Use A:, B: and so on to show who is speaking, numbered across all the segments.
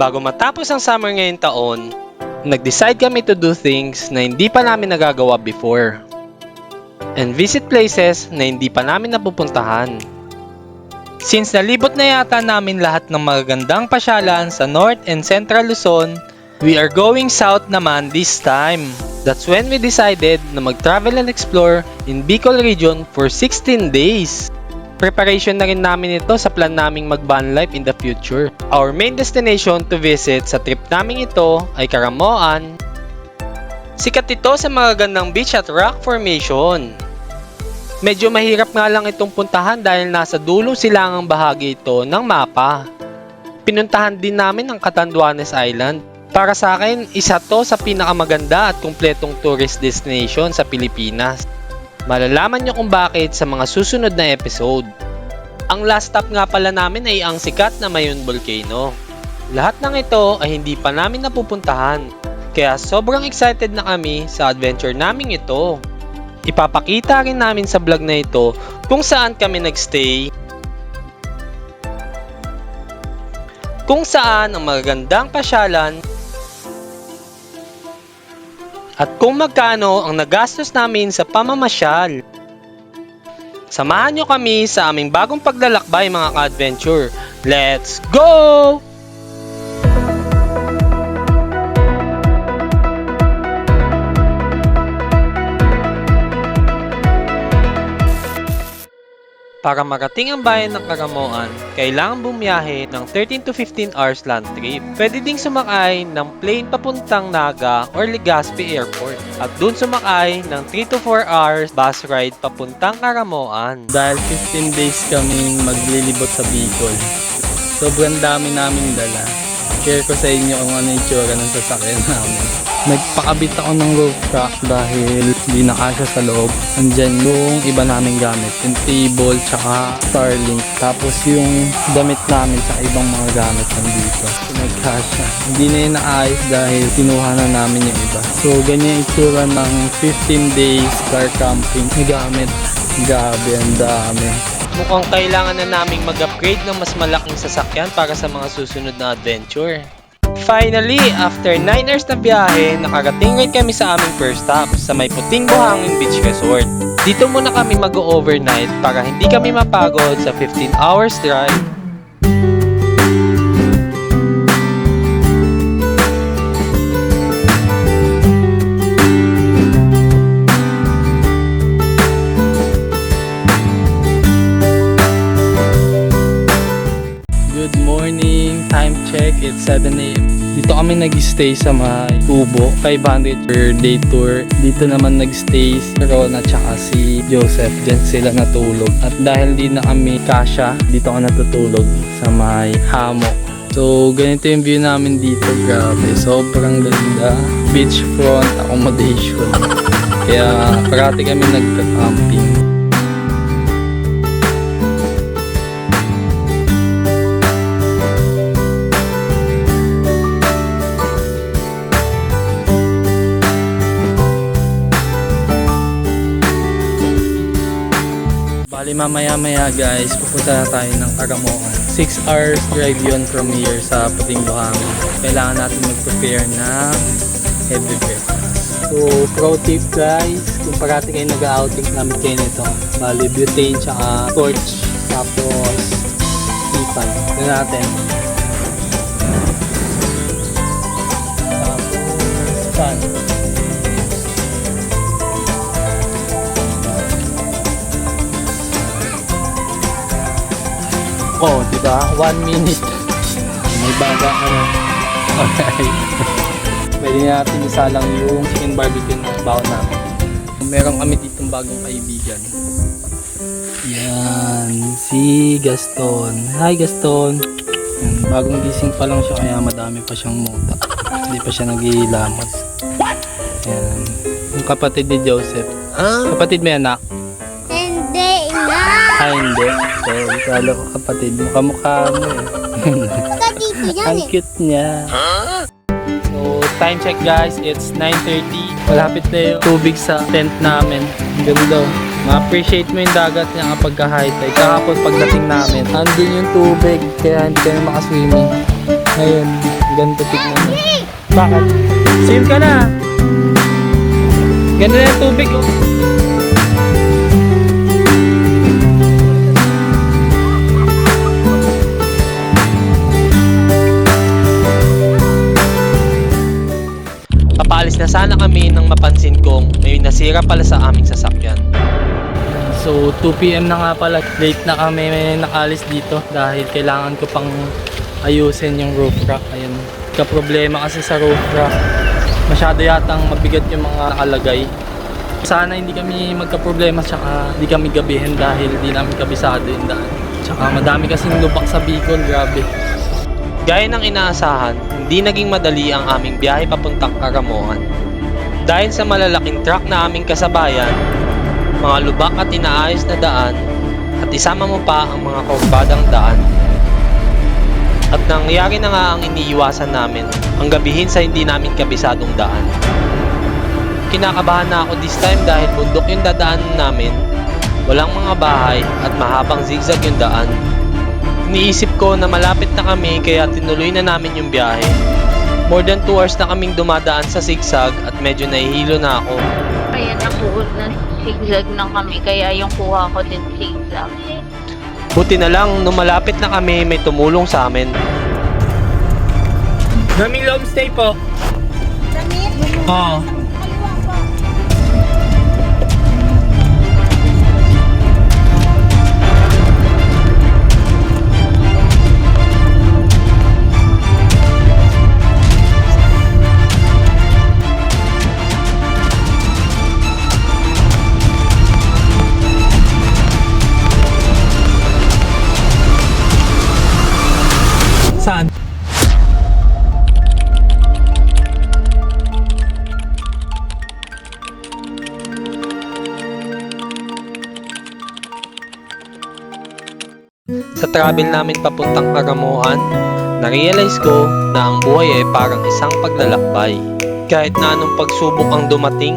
A: Bago matapos ang summer ngayong taon, nag-decide kami to do things na hindi pa namin nagagawa before. And visit places na hindi pa namin napupuntahan. Since nalibot na yata namin lahat ng magagandang pasyalan sa North and Central Luzon, we are going south naman this time. That's when we decided na mag-travel and explore in Bicol region for 16 days. Preparation na rin namin ito sa plan naming mag-van life in the future. Our main destination to visit sa trip naming ito ay Karamoan. Sikat ito sa mga gandang beach at rock formation. Medyo mahirap nga lang itong puntahan dahil nasa dulo silangang bahagi ito ng mapa. Pinuntahan din namin ang Catanduanes Island. Para sa akin, isa to sa pinakamaganda at kumpletong tourist destination sa Pilipinas. Malalaman nyo kung bakit sa mga susunod na episode. Ang last stop nga pala namin ay ang sikat na Mayon Volcano. Lahat ng ito ay hindi pa namin napupuntahan. Kaya sobrang excited na kami sa adventure naming ito. Ipapakita rin namin sa vlog na ito kung saan kami nagstay, kung saan ang magagandang pasyalan, at kung magkano ang nagastos namin sa pamamasyal. Samahan nyo kami sa aming bagong paglalakbay mga ka-adventure. Let's go! Para marating ang bayan ng Karamoan, kailangan bumiyahe ng 13 to 15 hours land trip. Pwede ding sumakay ng plane papuntang Naga or Legazpi Airport at dun sumakay ng 3 to 4 hours bus ride papuntang Karamoan.
B: Dahil 15 days kaming maglilibot sa Bicol. Sobrang dami namin dala. Share ko sa inyo kung ano yung tsura ng sasakyan namin. Nagpakabit ako ng roof rack dahil hindi nakasya sa loob. Andyan yung iba naming gamit. Yung table, tsaka Starlink. Tapos yung damit namin, tsaka ibang mga gamit nandito. So, nagkasya. Hindi na yun naayos dahil kinuha na namin yung iba. So, ganyan yung itsura ng 15 days car camping. Gamit. Gabi, ang dami.
A: Mukhang kailangan na naming mag-upgrade ng mas malaking sasakyan para sa mga susunod na adventure. Finally, after 9 hours na biyahe, nakarating rin kami sa aming first stop sa may puting buhangin beach resort. Dito muna kami mag-overnight para hindi kami mapagod sa 15 hours drive.
B: Good morning, time check, it's 7 a.m. Dito kami nag-stay sa may Kubo, 500 per day tour. Dito naman nag-stay si Ron at saka si Joseph, dyan sila natulog. At dahil di na kami kasya, dito ako natutulog sa may hammock. So, ganito yung view namin dito, grabe. Sobrang ganda. Beachfront accommodation. Kaya parati kami nagka-camping. Mamaya maya guys, pupunta na tayo ng Karamoan. 6 hours drive yun from here sa Puting Buhangin. Kailangan natin mag-prepare ng heavy breakfast. So, pro tip guys, kung parati kayo nag-outing namin kayo nito, bali butane tsaka torch, tapos ipan. Ito natin. Tapos, pan. Oh, di ba? One minute. May baga ka na. Alright. Pwede na natin isalang yung chicken barbecue na baon namin. Meron kami ditong bagong kaibigan. Yan, si Gaston. Hi Gaston. Yan, bagong gising pa lang siya kaya madami pa siyang muta. Hindi pa siya naghihilamos. Yan. Yung kapatid ni Joseph. Kapatid mo yan, anak?
C: Na.
B: Ah, hindi. So, kala ko kapatid mo. Kamukha mo eh. Ang
C: eh.
B: cute niya. So, time check guys. It's 9.30. Malapit na yung tubig sa tent namin. Ang ganda. Ma-appreciate mo yung dagat niya kapag ka-high tide. Kahapon pagdating namin, andun yung tubig. Kaya hindi kami makaswimming. Ngayon, Ganito tignan mo. Bakit? Swim ka na. Ganda na yung tubig oh.
A: Papaalis na sana kami nang mapansin kong may nasira pala sa aming sasakyan.
B: So 2pm na nga pala, late na kami nakalis dito dahil kailangan ko pang ayusin yung roof rack. Ayun, problema kasi sa roof rack, masyado yatang mabigat yung mga nakalagay. Sana hindi kami magka-problema tsaka hindi kami gabihin dahil hindi namin kabisado yung daan. Tsaka madami kasing lubak sa Bicol, grabe.
A: Gaya ng inaasahan, hindi naging madali ang aming biyahe papuntang Karamoan. Dahil sa malalaking truck na aming kasabayan, mga lubak at inaayos na daan, at isama mo pa ang mga kurbadang daan. At nangyari na nga ang iniiwasan namin, ang gabihin sa hindi namin kabisadong daan. Kinakabahan na ako this time dahil bundok yung dadaan namin, walang mga bahay at mahabang zigzag yung daan. Iniisip ko na malapit na kami kaya tinuloy na namin yung biyahe. More than 2 hours na kaming dumadaan sa zigzag at medyo nahihilo na ako.
D: Kaya nakuha na zigzag lang kami, kaya yung kuha ko din zigzag.
A: Buti na lang, nung malapit na kami, may tumulong sa amin.
B: Daming long stay po. Oo. Saan?
A: Sa travel namin papuntang Karamuan, na-realize ko na ang buhay ay parang isang paglalakbay. Kahit na anong pagsubok ang dumating,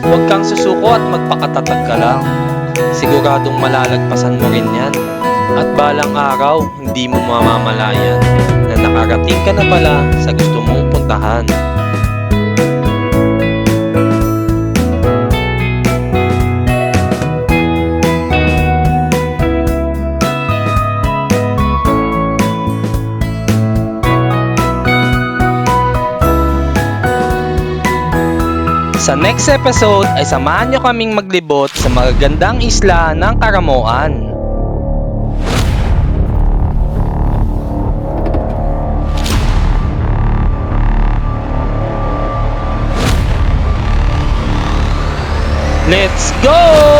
A: huwag kang susuko at magpakatatag ka lang. Siguradong malalagpasan mo rin yan. At balang araw, hindi mo mamamalayan na nakarating ka na pala sa gusto mong puntahan. Sa next episode ay samahan nyo kaming maglibot sa magagandang isla ng Karamoan. Let's go!